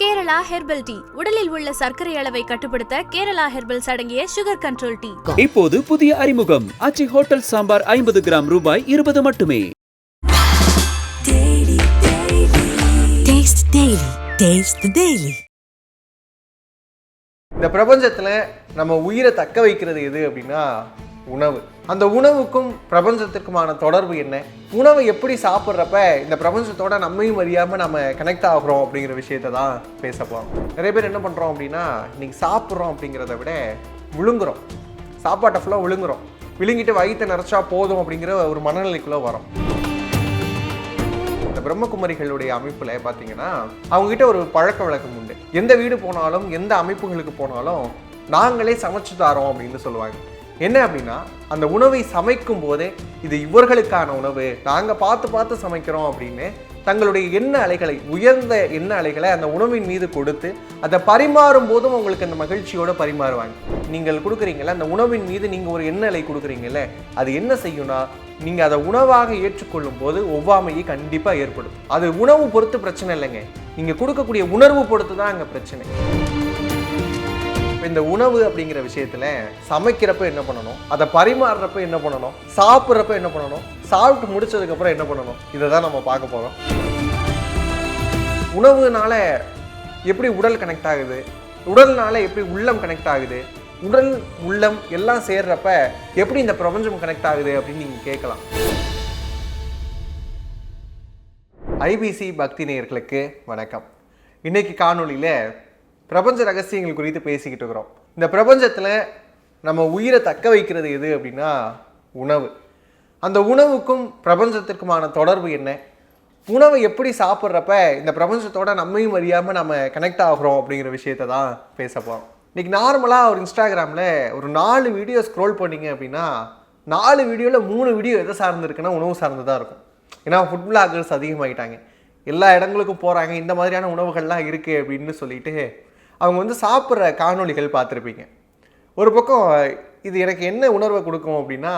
Kerala herbal tea உடலில் உள்ள சர்க்கரை அளவை கட்டுப்படுத்த கேரளா ஹெர்பல்ஸ் அடங்கிய சுகர் கண்ட்ரோல் டீ இப்போது புதிய அறிமுகம் அச்சி ஹோட்டல் சாம்பார் ஐம்பது கிராம் ரூபாய் இருபது மட்டுமே Taste Daily. Taste the Daily. இந்த பிரபஞ்சத்தில் நம்ம உயிரை தக்க வைக்கிறது எது அப்படின்னா உணவு. அந்த உணவுக்கும் பிரபஞ்சத்துக்குமான தொடர்பு என்ன? உணவை எப்படி சாப்பிட்றப்ப இந்த பிரபஞ்சத்தோட நம்மையும் அறியாமல் நம்ம கனெக்ட் ஆகிறோம் அப்படிங்கிற விஷயத்தை தான் பேச போகிறோம் நிறைய பேர் என்ன பண்ணுறோம் அப்படின்னா இன்றைக்கி சாப்பிட்றோம் அப்படிங்கிறத விட விழுங்குறோம். சாப்பாட்டை ஃபுல்லாக விழுங்குறோம். விழுங்கிட்டு வயிற்றை நிறச்சா போதும் அப்படிங்கிற ஒரு மனநிலைக்குள்ளே வரோம். இந்த பிரம்மகுமரிகளுடைய அமைப்பில் பார்த்தீங்கன்னா அவங்ககிட்ட ஒரு பழக்க வழக்கம் உண்டு. எந்த வீடு போனாலும் எந்த அமைப்புகளுக்கு போனாலும் நாங்களே சமைச்சு தரோம் அப்படின்னு சொல்லுவாங்க. என்ன அப்படின்னா அந்த உணவை சமைக்கும் போதே இது இவர்களுக்கான உணவு நாங்கள் பார்த்து பார்த்து சமைக்கிறோம் அப்படின்னு தங்களுடைய எண்ண அலைகளை உயர்ந்த எண்ண அலைகளை அந்த உணவின் மீது கொடுத்து அதை பரிமாறும் போதும் உங்களுக்கு அந்த மகிழ்ச்சியோடு பரிமாறுவாங்க. நீங்கள் கொடுக்குறீங்கள அந்த உணவின் மீது நீங்கள் ஒரு எண்ண அலை கொடுக்குறீங்கல்ல அது என்ன செய்யும்னா நீங்கள் அதை உணவாக ஏற்றுக்கொள்ளும் போது ஒவ்வாமையை கண்டிப்பாக ஏற்படும் அது உணவு பொறுத்து பிரச்சனை இல்லைங்க. நீங்கள் கொடுக்கக்கூடிய உணர்வு பொறுத்து தான் அங்கே பிரச்சனை. இந்த உணவு அப்படிங்கிற விஷயத்துல சமைக்கிறப்ப என்ன பண்ணணும்? அதை பரிமாறுறப்ப என்ன பண்ணணும்? சாப்பிட்றப்ப என்ன பண்ணணும்? சாப்பிட்டு முடிச்சதுக்கப்புறம் என்ன பண்ணணும்? இதை தான் நம்ம பார்க்க போறோம். உணவுனால எப்படி உடல் கனெக்ட் ஆகுது? உடல்னால எப்படி உள்ளம் கனெக்ட் ஆகுது? உடல் உள்ளம் எல்லாம் சேர்றப்ப எப்படி இந்த பிரபஞ்சம் கனெக்ட் ஆகுது அப்படின்னு நீங்க கேட்கலாம். ஐபிசி பக்தி நேயர்களுக்கு வணக்கம். இன்னைக்கு காணொலியில் பிரபஞ்ச ரகசியங்கள் குறித்து பேசிக்கிட்டு இருக்கிறோம். இந்த பிரபஞ்சத்தில் நம்ம உயிரை தக்க வைக்கிறது எது அப்படின்னா உணவு. அந்த உணவுக்கும் பிரபஞ்சத்திற்குமான தொடர்பு என்ன? உணவை எப்படி சாப்பிட்றப்ப இந்த பிரபஞ்சத்தோட நம்மையும் அறியாமல் நம்ம கனெக்ட் ஆகிறோம் அப்படிங்கிற விஷயத்தை தான் பேச போகிறோம் இன்றைக்கி நார்மலாக ஒரு இன்ஸ்டாகிராமில் ஒரு நாலு வீடியோ ஸ்க்ரோல் பண்ணீங்க அப்படின்னா நாலு வீடியோவில் மூணு வீடியோ எதை சார்ந்துருக்குன்னா உணவு சார்ந்து தான் இருக்கும். ஏன்னா ஃபுட் பிளாகர்ஸ் அதிகமாகிட்டாங்க எல்லா இடங்களுக்கும் போகிறாங்க இந்த மாதிரியான உணவுகள்லாம் இருக்குது அப்படின்னு சொல்லிட்டு அவங்க வந்து சாப்பிட்ற காணொளிகள் பார்த்துருப்பீங்க. ஒரு பக்கம் இது எனக்கு என்ன உணர்வை கொடுக்கும் அப்படின்னா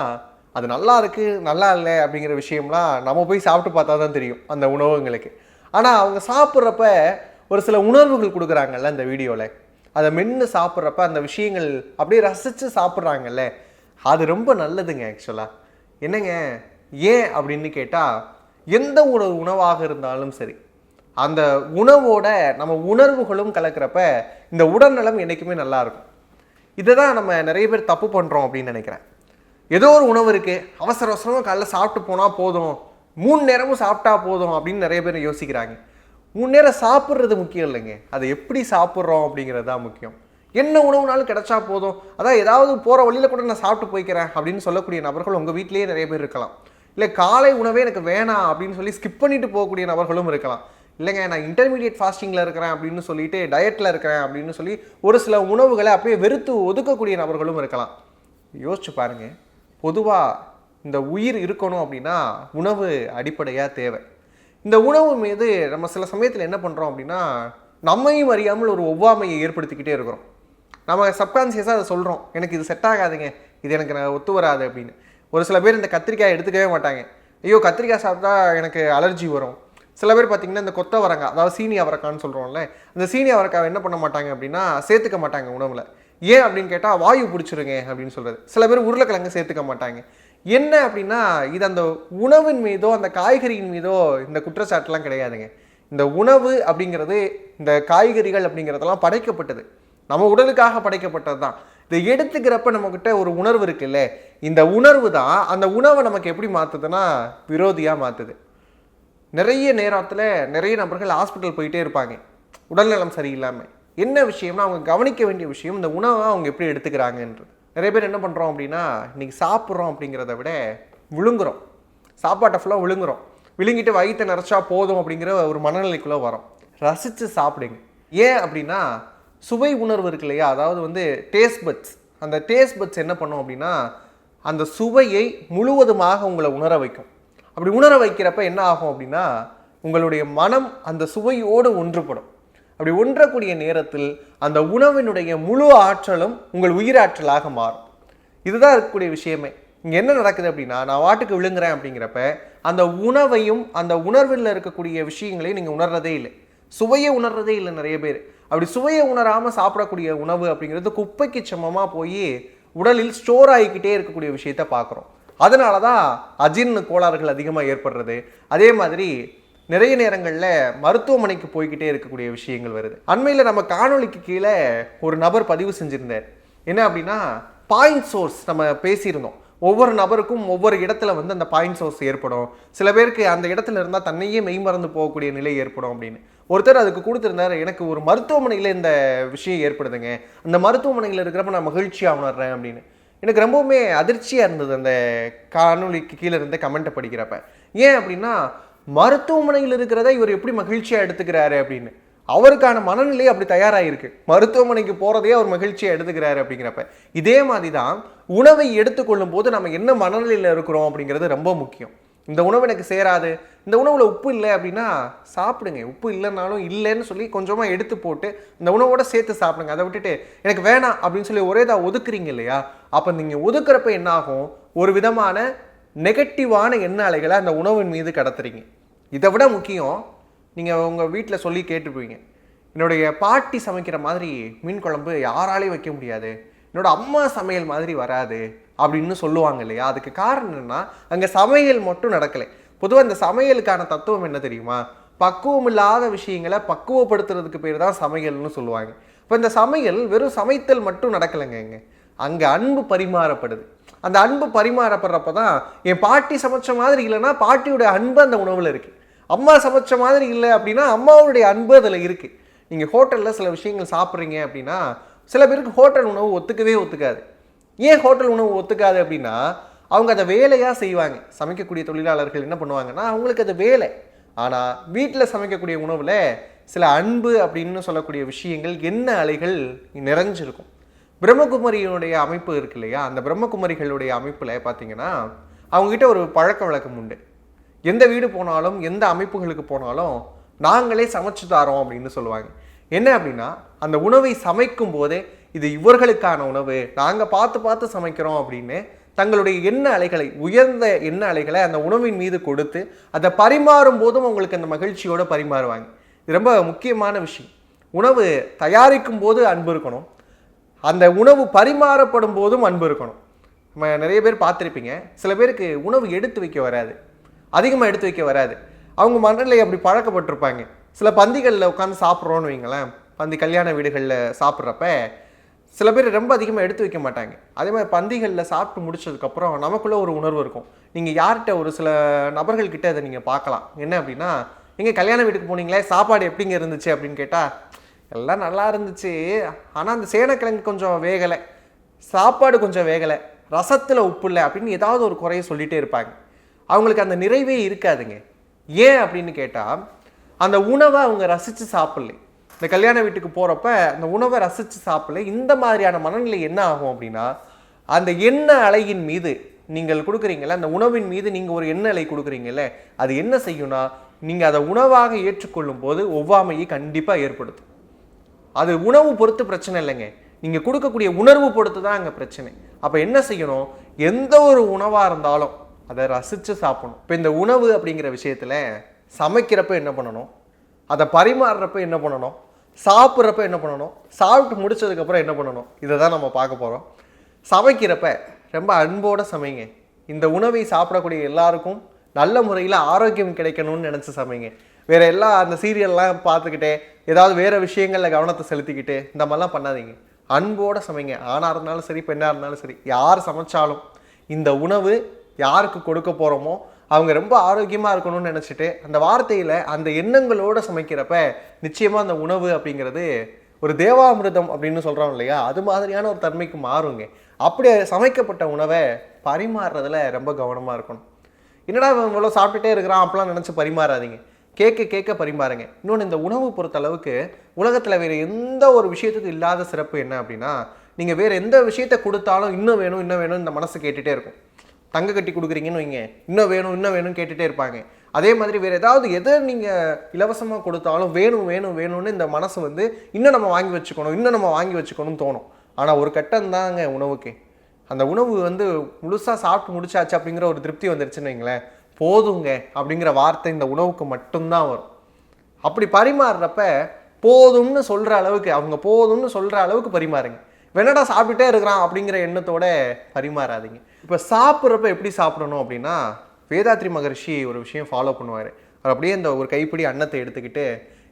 அது நல்லா இருக்குது நல்லா இல்லை அப்படிங்கிற விஷயம்லாம் நம்ம போய் சாப்பிட்டு பார்த்தா தான் தெரியும் அந்த உணவுங்களுக்கு ஆனால் அவங்க சாப்பிட்றப்ப ஒரு சில உணர்வுகள் கொடுக்குறாங்கல்ல அந்த வீடியோவில் அதை மென்று சாப்பிட்றப்ப அந்த விஷயங்கள் அப்படியே ரசித்து சாப்பிட்றாங்கல்ல. அது ரொம்ப நல்லதுங்க ஆக்சுவலாக என்னங்க? ஏன் அப்படின்னு கேட்டால் எந்த ஒரு உணவாக இருந்தாலும் சரி. அந்த உணவோட நம்ம உணர்வுகளும் கலக்கிறப்ப இந்த உடல்நலம் என்றைக்குமே நல்லா இருக்கும். இதை தான் நம்ம நிறைய பேர் தப்பு பண்ணுறோம் அப்படின்னு நினைக்கிறேன். ஏதோ ஒரு உணவு இருக்குது அவசர அவசரமாக காலைல சாப்பிட்டு போனால் போதும். மூணு நேரமும் சாப்பிட்டா போதும் அப்படின்னு நிறைய பேர் யோசிக்கிறாங்க. மூணு நேரம் சாப்பிட்றது முக்கியம் இல்லைங்க. அதை எப்படி சாப்பிட்றோம் அப்படிங்கிறது தான் முக்கியம். என்ன உணவுனாலும் கிடைச்சா போதும். அதான் ஏதாவது போகிற வழியில் கூட நான் சாப்பிட்டு போய்க்கிறேன் அப்படின்னு சொல்லக்கூடிய நபர்கள் உங்கள் வீட்டிலேயே நிறைய பேர் இருக்கலாம். இல்லை காலை உணவே எனக்கு வேணாம் அப்படின்னு சொல்லி ஸ்கிப் பண்ணிட்டு போகக்கூடிய நபர்களும் இருக்கலாம். இல்லைங்க நான் இன்டர்மீடியட் ஃபாஸ்டிங்கில் இருக்கிறேன் அப்படின்னு சொல்லிட்டு டயட்டில் இருக்கிறேன் அப்படின்னு சொல்லி ஒரு சில உணவுகளை அப்படியே வெறுத்து ஒதுக்கக்கூடிய நபர்களும் இருக்கலாம். யோசிச்சு பாருங்க பொதுவாக இந்த உயிர் இருக்கணும் அப்படின்னா உணவு அடிப்படையாக தேவை. இந்த உணவு மீது நம்ம சில சமயத்தில் என்ன பண்ணுறோம் அப்படின்னா நம்மையும் அறியாமல் ஒரு ஒவ்வாமையை ஏற்படுத்திக்கிட்டே இருக்கிறோம். நம்ம சப்கான்சியஸாக அதை சொல்கிறோம் எனக்கு இது செட் ஆகாதுங்க இது எனக்கு நான் ஒத்து வராது அப்படின்னு. ஒரு சில பேர் இந்த கத்திரிக்காய் எடுத்துக்கவே மாட்டாங்க. ஐயோ கத்திரிக்காய் சாப்பிட்டா எனக்கு அலர்ஜி வரும் சில பேர் பார்த்தீங்கன்னா இந்த கொத்த அவரக்காய் அதாவது சீனி அவரக்கான்னு சொல்கிறோம்ல அந்த சீனி அவரக்காய் என்ன பண்ண மாட்டாங்க அப்படின்னா சேர்த்துக்க மாட்டாங்க உணவில். ஏன் அப்படின்னு கேட்டால் வாயு பிடிச்சிருங்க அப்படின்னு சொல்கிறது சில பேர் உருளைக்கிழங்கு சேர்த்துக்க மாட்டாங்க. என்ன அப்படின்னா இது அந்த உணவின் மீதோ அந்த காய்கறியின் மீதோ இந்த குற்றச்சாட்டுலாம் கிடையாதுங்க. இந்த உணவு அப்படிங்கிறது இந்த காய்கறிகள் அப்படிங்கிறதெல்லாம் படைக்கப்பட்டது. நம்ம உடலுக்காக படைக்கப்பட்டது தான் இதை எடுத்துக்கிறப்ப நம்மக்கிட்ட ஒரு உணர்வு இருக்குல்ல இந்த உணர்வு தான் அந்த உணவை நமக்கு எப்படி மாற்றுதுன்னா விரோதியாக மாற்றுது நிறைய நேரத்தில் நிறைய நபர்கள் ஹாஸ்பிட்டல் போயிட்டே இருப்பாங்க. உடல்நலம் சரியில்லாமல் என்ன விஷயம்னா அவங்க கவனிக்க வேண்டிய விஷயம் இந்த உணவை அவங்க எப்படி எடுத்துக்கிறாங்கன்றது. நிறைய பேர் என்ன பண்ணுறோம் அப்படின்னா இன்றைக்கி சாப்பிட்றோம் அப்படிங்கிறத விட விழுங்குறோம். சாப்பாட்டை ஃபுல்லாக விழுங்குறோம். விழுங்கிட்டு வயிற்றை நிறச்சா போதும் அப்படிங்கிற ஒரு மனநிலைக்குள்ளே வரோம். ரசித்து சாப்பிடுங்க. ஏன் அப்படின்னா சுவை உணர்வு இருக்கு இல்லையா? அதாவது வந்து டேஸ்ட் பட்ஸ் அந்த டேஸ்ட் பட்ஸ் என்ன பண்ணும் அப்படின்னா அந்த சுவையை முழுவதுமாக உங்களை உணர வைக்கும். அப்படி உணர வைக்கிறப்ப என்ன ஆகும் அப்படின்னா உங்களுடைய மனம் அந்த சுவையோடு ஒன்றுபடும். அப்படி ஒன்றக்கூடிய நேரத்தில் அந்த உணவினுடைய முழு ஆற்றலும் உங்கள் உயிராற்றலாக மாறும். இதுதான் இருக்கக்கூடிய விஷயமே. இங்கே என்ன நடக்குது அப்படின்னா நான் வாட்டுக்கு விழுங்குறேன் அப்படிங்கிறப்ப அந்த உணவையும் அந்த உணர்வில் இருக்கக்கூடிய விஷயங்களையும் நீங்கள் உணர்றதே இல்லை. சுவையை உணர்றதே இல்லை நிறைய பேர். அப்படி சுவையை உணராமல் சாப்பிடக்கூடிய உணவு அப்படிங்கிறது குப்பைக்கு சமமாக போய் உடலில் ஸ்டோர் ஆகிக்கிட்டே இருக்கக்கூடிய விஷயத்த பார்க்குறோம். அதனால தான் அஜீர்ண கோளாறுகள் அதிகமாக ஏற்படுறது. அதே மாதிரி நிறைய நேரங்களில் மருத்துவமனைக்கு போய்கிட்டே இருக்கக்கூடிய விஷயங்கள் வருது. அண்மையில் நம்ம காணொளிக்கு கீழே ஒரு நபர் பதிவு செஞ்சுருந்தார். என்ன அப்படின்னா பாயிண்ட் சோர்ஸ் நம்ம பேசியிருந்தோம். ஒவ்வொரு நபருக்கும் ஒவ்வொரு இடத்துல வந்து அந்த பாயிண்ட் சோர்ஸ் ஏற்படும். சில பேருக்கு அந்த இடத்துல இருந்தால் தன்னையே மெய்மறந்து போகக்கூடிய நிலை ஏற்படும் அப்படின்னு. ஒருத்தர் அதுக்கு கொடுத்துருந்தாரு எனக்கு ஒரு மருத்துவமனையில் இந்த விஷயம் ஏற்படுதுங்க. அந்த மருத்துவமனையில் இருக்கிறப்ப நான் மகிழ்ச்சியாக உணர்றேன் அப்படின்னு. எனக்கு ரொம்பவுமே அதிர்ச்சியாக இருந்தது அந்த காணொளிக்கு கீழே இருந்த கமெண்ட்டை படிக்கிறப்ப. ஏன் அப்படின்னா மருத்துவமனையில் இருக்கிறத இவர் எப்படி மகிழ்ச்சியாக எடுத்துக்கிறாரு அப்படின்னு. அவருக்கான மனநிலை அப்படி தயாராகிருக்கு மருத்துவமனைக்கு போகிறதே அவர் மகிழ்ச்சியாக எடுத்துக்கிறாரு அப்படிங்கிறப்ப. இதே மாதிரி தான் உணவை எடுத்துக்கொள்ளும் போது நம்ம என்ன மனநிலையில் இருக்கிறோம் அப்படிங்கிறது ரொம்ப முக்கியம். இந்த உணவு எனக்கு சேராது. இந்த உணவில் உப்பு இல்லை அப்படின்னா சாப்பிடுங்க. உப்பு இல்லைனாலும் இல்லைன்னு சொல்லி கொஞ்சமாக எடுத்து போட்டு இந்த உணவோட சேர்த்து சாப்பிடுங்க. அதை விட்டுட்டு எனக்கு வேணாம் அப்படின்னு சொல்லி ஒரே தான் ஒதுக்குறீங்க இல்லையா? அப்போ நீங்கள் ஒதுக்குறப்ப என்ன ஆகும் ஒரு விதமான நெகட்டிவான எண்ண அலைகளை அந்த உணவின் மீது கடத்துறீங்க. இதை விட முக்கியம் நீங்கள் உங்கள் வீட்டில் சொல்லி கேட்டுப்பீங்க என்னுடைய பாட்டி சமைக்கிற மாதிரி மீன் குழம்பு யாராலையும் வைக்க முடியாது. என்னோட அம்மா சமையல் மாதிரி வராது. அப்படின்னு சொல்லுவாங்க இல்லையா? அதுக்கு காரணம் என்னன்னா அங்கே சமையல் மட்டும் நடக்கலை. பொதுவாக இந்த சமையலுக்கான தத்துவம் என்ன தெரியுமா? பக்குவம் இல்லாத விஷயங்களை பக்குவப்படுத்துறதுக்கு பேர் தான் சமையல்னு சொல்லுவாங்க. இப்போ இந்த சமையல் வெறும் சமைத்தல் மட்டும் நடக்கலைங்க இங்க. அங்கே அன்பு பரிமாறப்படுது. அந்த அன்பு பரிமாறப்படுறப்ப தான் என் பாட்டி சமைச்ச மாதிரி இல்லைன்னா பாட்டியோட அன்பு அந்த உணவில் இருக்குது அம்மா சமைச்ச மாதிரி இல்லை அப்படின்னா அம்மாவுடைய அன்பு அதில் இருக்குது நீங்கள் ஹோட்டலில் சில விஷயங்கள் சாப்பிட்றீங்க அப்படின்னா சில பேருக்கு ஹோட்டல் உணவு ஒத்துக்கவே ஒத்துக்காது. ஏன் ஹோட்டல் உணவு ஒத்துக்காது அப்படின்னா அவங்க அதை வேலையாக செய்வாங்க. சமைக்கக்கூடிய தொழிலாளர்கள் என்ன பண்ணுவாங்கன்னா அவங்களுக்கு அது வேலை. ஆனால் வீட்டில் சமைக்கக்கூடிய உணவில் சில அன்பு அப்படின்னு சொல்லக்கூடிய விஷயங்கள் என்ன அலைகள் நிறைஞ்சிருக்கும். பிரம்மகுமரியினுடைய அமைப்பு இருக்கு இல்லையா? அந்த பிரம்மகுமரிகளுடைய அமைப்பில் பார்த்தீங்கன்னா அவங்ககிட்ட ஒரு பழக்க வழக்கம் உண்டு. எந்த வீடு போனாலும் எந்த அமைப்புகளுக்கு போனாலும் நாங்களே சமைச்சு தரோம் அப்படின்னு சொல்லுவாங்க. என்ன அப்படின்னா அந்த உணவை சமைக்கும் போதே இது இவர்களுக்கான உணவு நாங்கள் பார்த்து பார்த்து சமைக்கிறோம் அப்படின்னு தங்களுடைய எண்ண அலைகளை உயர்ந்த எண்ண அலைகளை அந்த உணவின் மீது கொடுத்து அதை பரிமாறும் போதும் அவங்களுக்கு அந்த மகிழ்ச்சியோடு பரிமாறுவாங்க. இது ரொம்ப முக்கியமான விஷயம். உணவு தயாரிக்கும் போது அன்பு இருக்கணும். அந்த உணவு பரிமாறப்படும் போதும் அன்பு இருக்கணும். நம்ம நிறைய பேர் பார்த்துருப்பீங்க. சில பேருக்கு உணவு எடுத்து வைக்க வராது. அதிகமாக எடுத்து வைக்க வராது. அவங்க மனநிலை அப்படி பழக்கப்பட்டிருப்பாங்க. சில பந்திகளில் உட்காந்து சாப்பிட்றோன்னு வைங்களேன். பந்தி கல்யாண வீடுகளில் சாப்பிட்றப்ப சில பேர் ரொம்ப அதிகமாக எடுத்து வைக்க மாட்டாங்க. அதே மாதிரி பந்திகளில் சாப்பிட்டு முடிச்சதுக்கப்புறம் நமக்குள்ளே ஒரு உணர்வு இருக்கும். நீங்கள் யார்கிட்ட ஒரு சில நபர்கள்கிட்ட அதை நீங்கள் பார்க்கலாம். என்ன அப்படின்னா எங்கள் கல்யாண வீட்டுக்கு போனீங்களே சாப்பாடு எப்படிங்க இருந்துச்சு? அப்படின்னு கேட்டால் எல்லாம் நல்லா இருந்துச்சு. ஆனால் அந்த சேனக்கிழங்கு கொஞ்சம் வேகலை. சாப்பாடு கொஞ்சம் வேகலை. ரசத்தில் உப்பு இல்லை அப்படின்னு ஏதாவது ஒரு குறைய சொல்லிகிட்டே இருப்பாங்க. அவங்களுக்கு அந்த நிறைவே இருக்காதுங்க. ஏன் அப்படின்னு கேட்டால் அந்த உணவை அவங்க ரசித்து சாப்பிட்லை. இந்த கல்யாண வீட்டுக்கு போகிறப்ப அந்த உணவை ரசித்து சாப்பிடல. இந்த மாதிரியான மனநிலை என்ன ஆகும் அப்படின்னா அந்த எண்ண அலையின் மீது நீங்கள் கொடுக்குறீங்கல்ல அந்த உணவின் மீது நீங்கள் ஒரு எண்ண அலை கொடுக்குறீங்கல்ல அது என்ன செய்யும்னா நீங்கள் அதை உணவாக ஏற்றுக்கொள்ளும் போது ஒவ்வாமையை கண்டிப்பாக ஏற்படுத்தும். அது உணவு பொறுத்து பிரச்சனை இல்லைங்க. நீங்கள் கொடுக்கக்கூடிய உணர்வு பொறுத்து தான் அங்கே பிரச்சனை. அப்போ என்ன செய்யணும்? எந்த ஒரு உணவாக இருந்தாலும் அதை ரசித்து சாப்பிடணும். இப்போ இந்த உணவு அப்படிங்கிற விஷயத்தில் சமைக்கிறப்ப என்ன பண்ணணும்? அதை பரிமாறுறப்ப என்ன பண்ணணும்? சாப்பிட்றப்ப என்ன பண்ணணும்? சாப்பிட்டு முடிச்சதுக்கப்புறம் என்ன பண்ணணும்? இதை தான் நம்ம பார்க்க போகிறோம் சமைக்கிறப்ப ரொம்ப அன்போட சமைங்க. இந்த உணவை சாப்பிடக்கூடிய எல்லாருக்கும் நல்ல முறையில் ஆரோக்கியம் கிடைக்கணும்னு நினச்சி சமைங்க. வேறு எல்லா அந்த சீரியல்லாம் பார்த்துக்கிட்டே ஏதாவது வேறு விஷயங்களில் கவனத்தை செலுத்திக்கிட்டு இந்த மாதிரிலாம் பண்ணாதீங்க. அன்போட சமைங்க. ஆணாக இருந்தாலும் சரி பெண்ணாக இருந்தாலும் சரி யார் சமைச்சாலும் இந்த உணவு யாருக்கு கொடுக்க போகிறோமோ அவங்க ரொம்ப ஆரோக்கியமாக இருக்கணும்னு நினச்சிட்டு அந்த வார்த்தையில் அந்த எண்ணங்களோடு சமைக்கிறப்ப நிச்சயமாக அந்த உணவு அப்படிங்கிறது ஒரு தேவாமிர்தம் அப்படின்னு சொல்கிறோம் இல்லையா? அது மாதிரியான ஒரு தன்மைக்கு மாறுங்க. அப்படி சமைக்கப்பட்ட உணவை பரிமாறுறதுல ரொம்ப கவனமாக இருக்கணும். என்னடா இவன் இவ்வளோ சாப்பிட்டுட்டே இருக்கிறான் அப்பெல்லாம் நினச்சி பரிமாறாதீங்க. கேட்க கேட்க பரிமாறுங்க. இன்னொன்று இந்த உணவு பொறுத்த அளவுக்கு உலகத்தில் வேறு எந்த ஒரு விஷயத்துக்கு இல்லாத சிறப்பு என்ன அப்படின்னா நீங்கள் வேறு எந்த விஷயத்தை கொடுத்தாலும் இன்னும் வேணும் இன்னும் வேணும் இந்த மனசு கேட்டுகிட்டே இருக்கும். தங்க கட்டி கொடுக்குறீங்கன்னு வைங்க. இன்னும் வேணும் இன்னும் வேணும்னு கேட்டுகிட்டே இருப்பாங்க. அதே மாதிரி வேறு ஏதாவது எதை நீங்கள் இலவசமாக கொடுத்தாலும் வேணும் வேணும் வேணும்னு இந்த மனசு வந்து இன்னும் நம்ம வாங்கி வச்சுக்கணும் இன்னும் நம்ம வாங்கி வச்சுக்கணும்னு தோணும். ஆனால் ஒரு கட்டம் தாங்க உணவுக்கு. அந்த உணவு வந்து முழுசாக சாப்பிட்டு முடிச்சாச்சு அப்படிங்கிற ஒரு திருப்தி வந்துருச்சுன்னு வைங்களேன். போதுங்க அப்படிங்கிற வார்த்தை இந்த உணவுக்கு மட்டும்தான் வரும். அப்படி பரிமாறுறப்ப போதும்னு சொல்கிற அளவுக்கு அவங்க போதும்னு சொல்கிற அளவுக்கு பரிமாறுங்க. வேணடா சாப்பிட்டுட்டே இருக்கிறான் அப்படிங்கிற எண்ணத்தோட பரிமாறாதீங்க. இப்போ சாப்பிட்றப்ப எப்படி சாப்பிடணும் அப்படின்னா வேதாத்ரி மகரிஷி ஒரு விஷயம் ஃபாலோ பண்ணுவார். அவர் அப்படியே இந்த ஒரு கைப்பிடி அன்னத்தை எடுத்துக்கிட்டு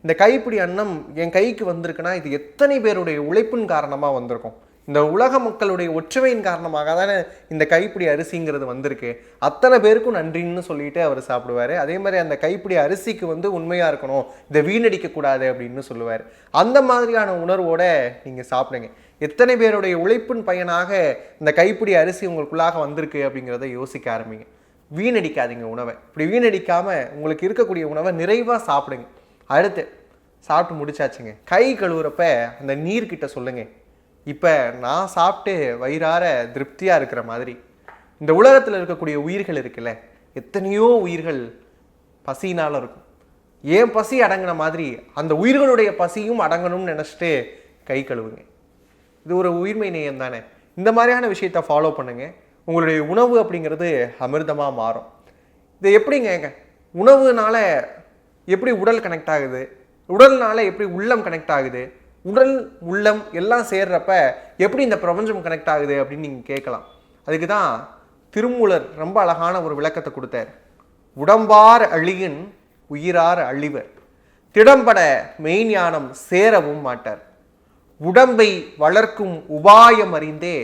இந்த கைப்பிடி அன்னம் என் கைக்கு வந்திருக்குன்னா இது எத்தனை பேருடைய உழைப்பின் காரணமாக வந்திருக்கும்? இந்த உலக மக்களுடைய ஒற்றுமையின் காரணமாக தானே இந்த கைப்பிடி அரிசிங்கிறது வந்திருக்கு. அத்தனை பேருக்கும் நன்றின்னு சொல்லிட்டு அவர் சாப்பிடுவார். அதே மாதிரி அந்த கைப்பிடி அரிசிக்கு வந்து உண்மையாக இருக்கணும் இதை வீணடிக்கக்கூடாது அப்படின்னு சொல்லுவார். அந்த மாதிரியான உணர்வோட நீங்கள் சாப்பிடுங்க. எத்தனை பேருடைய உழைப்பின் பயனாக இந்த கைப்பிடி அரிசி உங்களுக்குள்ளாக வந்திருக்கு அப்படிங்கிறத யோசிக்க ஆரம்பிங்க. வீணடிக்காதீங்க உணவை. இப்படி வீணடிக்காமல் உங்களுக்கு இருக்கக்கூடிய உணவை நிறைவாக சாப்பிடுங்க. அடுத்து சாப்பிட்டு முடிச்சாச்சுங்க. கை கழுவுறப்ப அந்த நீர்கிட்ட சொல்லுங்கள் இப்போ நான் சாப்பிட்டு வயிறார திருப்தியாக இருக்கிற மாதிரி இந்த உலகத்தில் இருக்கக்கூடிய உயிர்கள் இருக்குல்ல எத்தனையோ உயிர்கள் பசியினால இருக்கும். ஏன் பசி அடங்கின மாதிரி அந்த உயிர்களுடைய பசியும் அடங்கணும்னு நினச்சிட்டு கை கழுவுங்க. இது ஒரு உயிர்மை நேயம் தானே. இந்த மாதிரியான விஷயத்தை ஃபாலோ பண்ணுங்க. உங்களுடைய உணவு அப்படிங்கிறது அமிர்தமாக மாறும். இது எப்படிங்க உணவுனால எப்படி உடல் கனெக்ட் ஆகுது? உடல்னால எப்படி உள்ளம் கனெக்ட் ஆகுது? உடல் உள்ளம் எல்லாம் சேர்றப்ப எப்படி இந்த பிரபஞ்சம் கனெக்ட் ஆகுது அப்படின்னு நீங்கள் கேட்கலாம். அதுக்கு தான் திருமூலர் ரொம்ப அழகான ஒரு விளக்கத்தை கொடுத்தார். உடம்பார் அழியின் உயிரார் அழிவர். திடம்பட மெய்ஞானம் சேரவும் மாட்டார். உடம்பை வளர்க்கும் உபாயம் அறிந்தே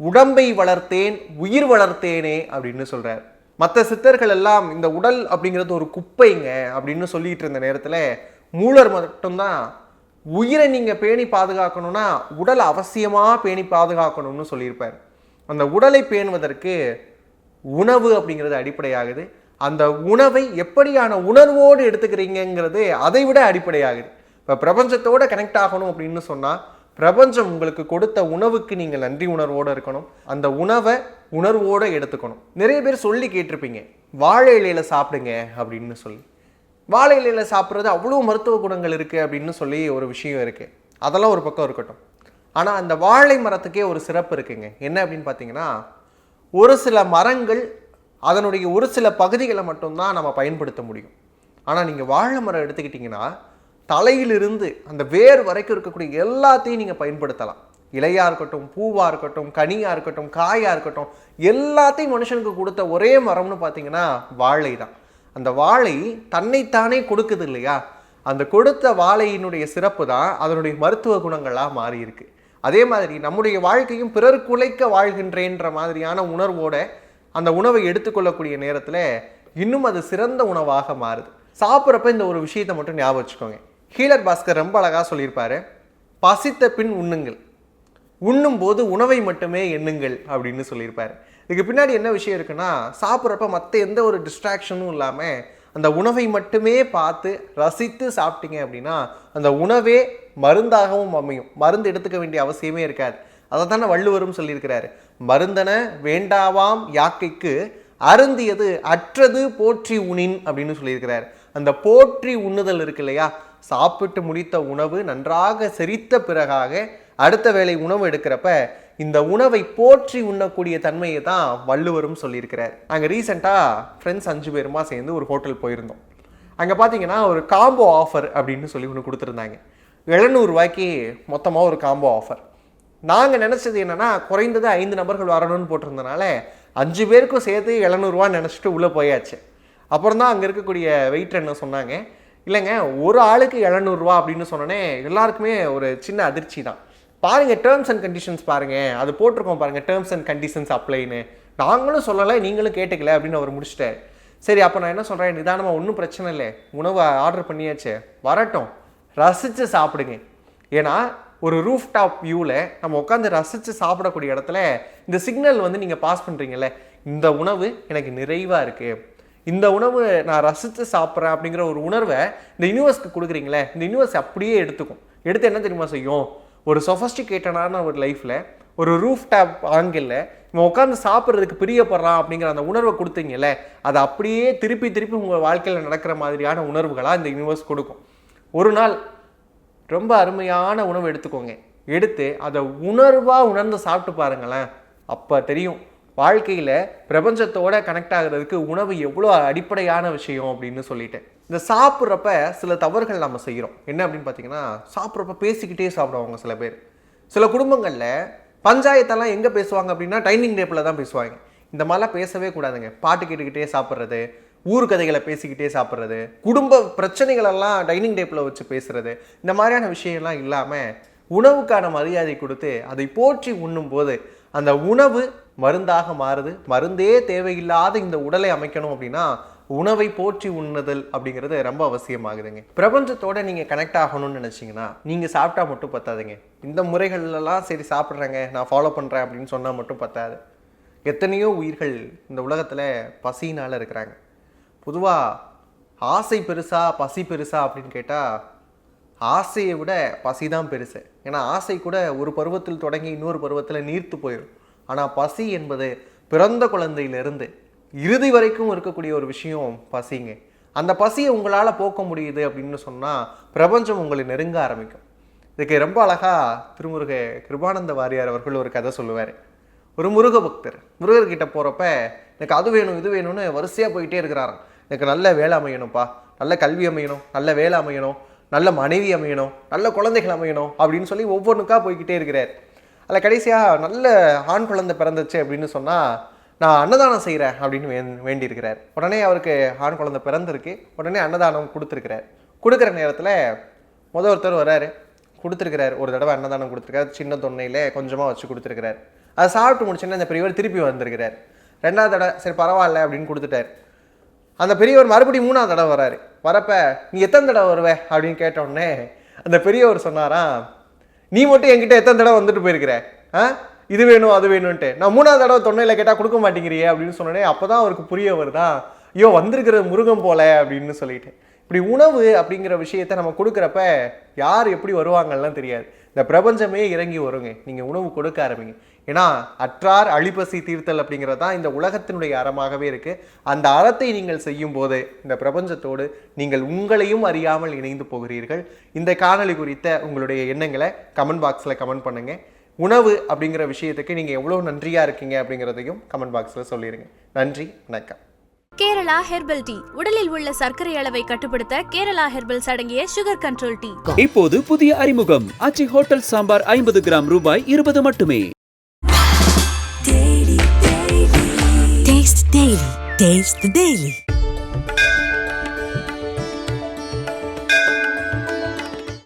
உடம்பை வளர்த்தேன் உயிர் வளர்த்தேனே அப்படின்னு சொல்கிறார் மற்ற சித்தர்கள் எல்லாம் இந்த உடல் அப்படிங்கிறது ஒரு குப்பைங்க அப்படின்னு சொல்லிட்டு இருந்த நேரத்தில் மூலர் மட்டும்தான் உயிரை நீங்கள் பேணி பாதுகாக்கணும்னா உடல் அவசியமாக பேணி பாதுகாக்கணும்னு சொல்லியிருப்பார். அந்த உடலை பேணுவதற்கு உணவு அப்படிங்கிறது அடிப்படையாகுது. அந்த உணவை எப்படியான உணர்வோடு எடுத்துக்கிறீங்கங்கிறது அதை விட அடிப்படையாகுது. இப்போ பிரபஞ்சத்தோட கனெக்ட் ஆகணும் அப்படின்னு சொன்னால் பிரபஞ்சம் உங்களுக்கு கொடுத்த உணவுக்கு நீங்கள் நன்றி உணர்வோடு இருக்கணும். அந்த உணவை உணர்வோடு எடுத்துக்கணும். நிறைய பேர் சொல்லி கேட்டிருப்பீங்க வாழை இலையில சாப்பிடுங்க அப்படின்னு சொல்லி. வாழை இலையில் சாப்பிட்றது அவ்வளோ மருத்துவ குணங்கள் இருக்குது அப்படின்னு சொல்லி ஒரு விஷயம் இருக்குது அதெல்லாம் ஒரு பக்கம் இருக்கட்டும். ஆனால் அந்த வாழை மரத்துக்கே ஒரு சிறப்பு இருக்குங்க. என்ன அப்படின்னு பார்த்தீங்கன்னா ஒரு சில மரங்கள் அதனுடைய ஒரு சில பகுதிகளை மட்டும்தான் நம்ம பயன்படுத்த முடியும். ஆனால் நீங்கள் வாழை மரம் எடுத்துக்கிட்டிங்கன்னா தலையிலிருந்து அந்த வேர் வரைக்கும் இருக்கக்கூடிய எல்லாத்தையும் நீங்கள் பயன்படுத்தலாம். இலையாக இருக்கட்டும் பூவாக இருக்கட்டும் கனியாக இருக்கட்டும் காயாக இருக்கட்டும் எல்லாத்தையும் மனுஷனுக்கு கொடுத்த ஒரே மரம்னு பார்த்தீங்கன்னா வாழை தான். அந்த வாழை தன்னைத்தானே கொடுக்குது இல்லையா? அந்த கொடுத்த வாழையினுடைய சிறப்பு தான் அதனுடைய மருத்துவ குணங்களாக மாறியிருக்கு அதே மாதிரி நம்முடைய வாழ்க்கையும் பிறர் குலைக்க வாழ்கின்றேன்ற மாதிரியான உணர்வோட அந்த உணவை எடுத்துக்கொள்ளக்கூடிய நேரத்தில் இன்னும் அது சிறந்த உணவாக மாறுது. சாப்பிட்றப்ப இந்த ஒரு விஷயத்தை மட்டும் ஞாபகம் வச்சுக்கோங்க. ஹீலர் பாஸ்கர் ரொம்ப அழகாக சொல்லியிருப்பாரு பசித்த பின் உண்ணுங்கள். உண்ணும்போது உணவை மட்டுமே எண்ணுங்கள் அப்படின்னு சொல்லியிருப்பாரு. இதுக்கு பின்னாடி என்ன விஷயம் இருக்குன்னா சாப்பிட்றப்ப மற்ற எந்த ஒரு டிஸ்ட்ராக்ஷனும் இல்லாமல் அந்த உணவை மட்டுமே பார்த்து ரசித்து சாப்பிட்டீங்க அப்படின்னா அந்த உணவே மருந்தாகவும் அமையும். மருந்து எடுத்துக்க வேண்டிய அவசியமே இருக்காது. அதை தானே வள்ளுவரும் சொல்லியிருக்கிறாரு. மருந்தன வேண்டாவாம் யாக்கைக்கு அருந்தியது அற்றது போற்றி உணின் அப்படின்னு சொல்லியிருக்கிறார். அந்த போற்றி உண்ணுதல் இருக்கு இல்லையா? சாப்பிட்டு முடித்த உணவு நன்றாக செரித்த பிறகாக அடுத்த வேளை உணவு எடுக்கிறப்ப இந்த உணவை போற்றி உண்ணக்கூடிய தன்மையை தான் வள்ளுவரும் சொல்லியிருக்கிறார். நாங்கள் ரீசெண்டாக ஃப்ரெண்ட்ஸ் அஞ்சு பேருமா சேர்ந்து ஒரு ஹோட்டல் போயிருந்தோம். அங்கே பார்த்தீங்கன்னா ஒரு காம்போ ஆஃபர் அப்படின்னு சொல்லி ஒன்று கொடுத்துருந்தாங்க. எழுநூறுவாய்க்கு மொத்தமாக ஒரு காம்போ ஆஃபர் நாங்கள் நினச்சது என்னென்னா குறைந்தது ஐந்து நபர்கள் வரணும்னு போட்டிருந்தனால அஞ்சு பேருக்கும் சேர்த்து எழுநூறுவான்னு நினச்சிட்டு உள்ளே போயாச்சு. அப்புறம் தான் அங்கே இருக்கக்கூடிய வெயிட்டர் என்ன சொன்னாங்க இல்லைங்க ஒரு ஆளுக்கு எழுநூறுவா அப்படின்னு சொன்னோன்னே எல்லாருக்குமே ஒரு சின்ன அதிர்ச்சி தான். பாருங்கள் டேர்ம்ஸ் அண்ட் கண்டிஷன்ஸ் பாருங்கள் அது போட்டிருக்கோம் பாருங்கள் டேர்ம்ஸ் அண்ட் கண்டிஷன்ஸ் அப்ளைன்னு நாங்களும் சொல்லலை நீங்களும் கேட்டுக்கல அப்படின்னு அவர் முடிச்சிட்டார். சரி அப்போ நான் என்ன சொல்கிறேன் நிதானமாக ஒன்றும் பிரச்சனை இல்லை. உணவை ஆர்டர் பண்ணியாச்சு. வரட்டும். ரசித்து சாப்பிடுங்க. ஏன்னா ஒரு ரூஃப் டாப் வியூவில் நம்ம உட்காந்து ரசித்து சாப்பிடக்கூடிய இடத்துல இந்த சிக்னல் வந்து நீங்கள் பாஸ் பண்ணுறீங்கல்ல இந்த உணவு எனக்கு நிறைவாக இருக்குது இந்த உணவு நான் ரசித்து சாப்பிட்றேன் அப்படிங்கிற ஒரு உணர்வை இந்த யூனிவர்ஸ்க்கு கொடுக்குறீங்களே இந்த யூனிவர்ஸ் அப்படியே எடுத்துக்கும். எடுத்து என்ன தெரியுமா செய்யும்? ஒரு சொஃபஸ்டிகேட்டடான ஒரு லைஃப்பில் ஒரு ரூஃப் டேப் ஆங்கிளில் இவன் உட்காந்து சாப்பிட்றதுக்கு பிரியப்படுறான் அப்படிங்கிற அந்த உணர்வை கொடுத்தீங்கல்ல அதை அப்படியே திருப்பி திருப்பி உங்கள் வாழ்க்கையில் நடக்கிற மாதிரியான உணர்வுகளாக இந்த யூனிவர்ஸ் கொடுக்கும். ஒரு நாள் ரொம்ப அருமையான உணவு எடுத்துக்கோங்க. எடுத்து அதை உணர்வாக உணர்ந்து சாப்பிட்டு பாருங்களேன். அப்போ தெரியும் வாழ்க்கையில் பிரபஞ்சத்தோட கனெக்ட் ஆகுறதுக்கு உணவு எவ்வளோ அடிப்படையான விஷயம் அப்படின்னு சொல்லிட்டேன் இந்த சாப்பிட்றப்ப சில தவறுகள் நம்ம செய்கிறோம். என்ன அப்படின்னு பார்த்தீங்கன்னா சாப்பிட்றப்ப பேசிக்கிட்டே சாப்பிடுவாங்க சில பேர். சில குடும்பங்களில் பஞ்சாயத்தெல்லாம் எங்கே பேசுவாங்க அப்படின்னா டைனிங் டேபிளில் தான் பேசுவாங்க. இந்த மாதிரிலாம் பேசவே கூடாதுங்க. பாட்டு கேட்டுக்கிட்டே சாப்பிட்றது ஊர் கதைகளை பேசிக்கிட்டே சாப்பிட்றது குடும்ப பிரச்சனைகளெல்லாம் டைனிங் டேபிளில் வச்சு பேசுறது இந்த மாதிரியான விஷயம்லாம் இல்லாமல் உணவுக்கான மரியாதை கொடுத்து அதை போற்றி உண்ணும்போது அந்த உணவு மருந்தாக மாறுது. மருந்தே தேவையில்லாத இந்த உடலை அமைக்கணும் அப்படின்னா உணவை போற்றி உண்ணுதல் அப்படிங்கிறது ரொம்ப அவசியமாகுதுங்க. பிரபஞ்சத்தோட நீங்கள் கனெக்ட் ஆகணும்னு நினச்சிங்கன்னா நீங்கள் சாப்பிட்டா மட்டும் பத்தாதுங்க. இந்த முறைகள்லாம் சரி சாப்பிட்றேங்க நான் ஃபாலோ பண்ணுறேன் அப்படின்னு சொன்னால் மட்டும் பத்தாது. எத்தனையோ உயிர்கள் இந்த உலகத்தில் பசியினால் இருக்கிறாங்க. பொதுவாக ஆசை பெருசா பசி பெருசா அப்படின்னு கேட்டால் ஆசையை விட பசி தான் பெருசு. ஏன்னா ஆசை கூட ஒரு பருவத்தில் தொடங்கி இன்னொரு பருவத்தில் நீர்த்து போயிடும் ஆனால் பசி என்பது பிறந்த குழந்தையிலிருந்து இறுதி வரைக்கும் இருக்கக்கூடிய ஒரு விஷயம் பசிங்க. அந்த பசியை உங்களால் போக்க முடியுது அப்படின்னு சொன்னால் பிரபஞ்சம் உங்களை நெருங்க ஆரம்பிக்கும். இதுக்கு ரொம்ப அழகா திருமுருக கிருபானந்த வாரியார் அவர்கள் ஒரு கதை சொல்லுவார். ஒரு முருக பக்தர். முருகர்கிட்ட போகிறப்ப எனக்கு அது வேணும் இது வேணும்னு வரிசையாக போயிட்டே இருக்கிறாராம். எனக்கு நல்ல வேலை அமையணும்ப்பா. நல்ல கல்வி அமையணும் நல்ல வேலை அமையணும் நல்ல மனைவி அமையணும் நல்ல குழந்தைகள் அமையணும் அப்படின்னு சொல்லி ஒவ்வொன்றுக்கா போய்கிட்டே இருக்கிறார். அதில் கடைசியாக நல்ல ஆண் குழந்தை பிறந்துச்சு அப்படின்னு சொன்னால் நான் அன்னதானம் செய்கிறேன் அப்படின்னு வே வேண்டியிருக்கிறார். உடனே அவருக்கு ஆண் குழந்தை பிறந்திருக்கு. உடனே அன்னதானம் கொடுத்துருக்கிறார். கொடுக்குற நேரத்தில் முத ஒருத்தர் வராரு. கொடுத்துருக்கிறார். ஒரு தடவை அன்னதானம் கொடுத்துருக்காரு. சின்ன தொன்னையில் கொஞ்சமாக வச்சு கொடுத்துருக்கிறார். அதை சாப்பிட்டு முடிச்சோன்னே அந்த பெரியவர் திருப்பி வந்திருக்கிறார். ரெண்டாவது தடவை சரி பரவாயில்ல அப்படின்னு கொடுத்துட்டார். அந்த பெரியவர் மறுபடியும் மூணாவது தடவை வராரு. வரப்ப நீ எத்தனை தடவை வருவ? அப்படின்னு கேட்ட உடனே அந்த பெரியவர் சொன்னாராம் நீ மட்டும் என்கிட்ட எத்தனை தடவை வந்துட்டு போயிருக்கிற? ஆ? இது வேணும் அது வேணும்ன்ட்டு. நான் மூணாவது தடவை தொண்டையில் கேட்டால் கொடுக்க மாட்டேங்கிறியே அப்படின்னு சொன்னோடனே அப்போ தான் அவருக்கு புரிய வருதா? ஐயோ வந்திருக்கிற முருகன் போல அப்படின்னு சொல்லிட்டு. இப்படி உணவு அப்படிங்கிற விஷயத்த நம்ம கொடுக்குறப்ப யார் எப்படி வருவாங்கலாம் தெரியாது. இந்த பிரபஞ்சமே இறங்கி வருங்க. நீங்கள் உணவு கொடுக்க ஆரம்பிங்க. ஏன்னா அற்றார் அழிப்பசி தீர்த்தல் அப்படிங்கிறது தான் இந்த உலகத்தினுடைய அறமாகவே இருக்குது அந்த அறத்தை நீங்கள் செய்யும் போது இந்த பிரபஞ்சத்தோடு நீங்கள் உங்களையும் அறியாமல் இணைந்து போகிறீர்கள். இந்த காணொலி குறித்த உங்களுடைய எண்ணங்களை கமெண்ட் பாக்ஸில் கமெண்ட் பண்ணுங்க. உணவு அப்படிங்கிற விஷயத்துக்கு நீங்கள் எவ்வளோ நன்றியாக இருக்கீங்க அப்படிங்கிறதையும் கமெண்ட் பாக்ஸில் சொல்லிடுங்க நன்றி வணக்கம். Kerala herbal tea. உடலில் உள்ள சர்க்கரை அளவை கட்டுப்படுத்த கேரளா ஹெர்பல்ஸ் அடங்கிய சுகர் கண்ட்ரோல் டீ. இப்போது புதிய அறிமுகம். ஆச்சி ஹோட்டல் சாம்பார் ஐம்பது கிராம் ரூபாய் இருபது மட்டுமே. Taste